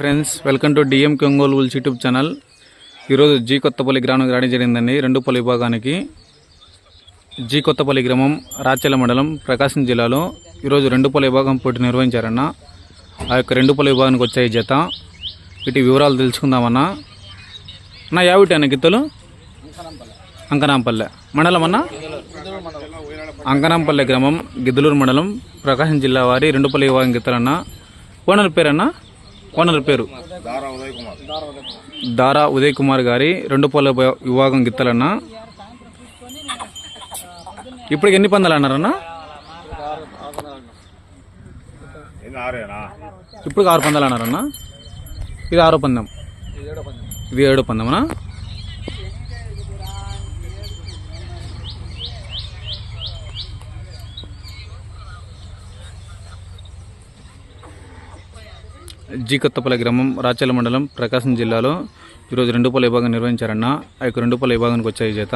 Friends welcome to DM కొంగోలు ఉల్స్ YouTube channel. ఈరోజు జీ కొత్తపల్లి గ్రామం రావడం జరిగిందండి రెండుపల్లి విభాగానికి. జీ కొత్తపల్లి గ్రామం రాచల మండలం ప్రకాశం జిల్లాలో ఈరోజు రెండుపల్లి విభాగం పోటీ నిర్వహించారన్న. ఆ యొక్క రెండు పల్లి విభాగానికి వచ్చాయి జత. వీటి వివరాలు తెలుసుకుందామన్నా. అన్న యావిటి అన్న గిత్తలు? అంకనాంపల్లె. మండలం అన్న? అంకనాంపల్లె గ్రామం గిద్దలూరు మండలం ప్రకాశం జిల్లా వారి రెండుపల్లి విభాగం గిత్తలన్న. ఓనర్ పేరన్నా? ఓనర్ పేరు? దారా ఉదయ్ కుమార్ గారి. రెండు పళ్ళ విభాగం గిత్తలన్న. ఇప్పటికి ఎన్ని పందాలు అన్నారన్న? ఇప్పుడు ఆరు పందాలు అన్నారన్న. ఇది ఆరో పందెం. ఇది ఏడో పందెమనా జీ కొత్తపల్లి గ్రామం రాచల మండలం ప్రకాశం జిల్లాలో ఈరోజు రెండుపల్లి విభాగం నిర్వహించారన్న. ఆ యొక్క రెండుపల్లి విభాగానికి వచ్చాయి చేత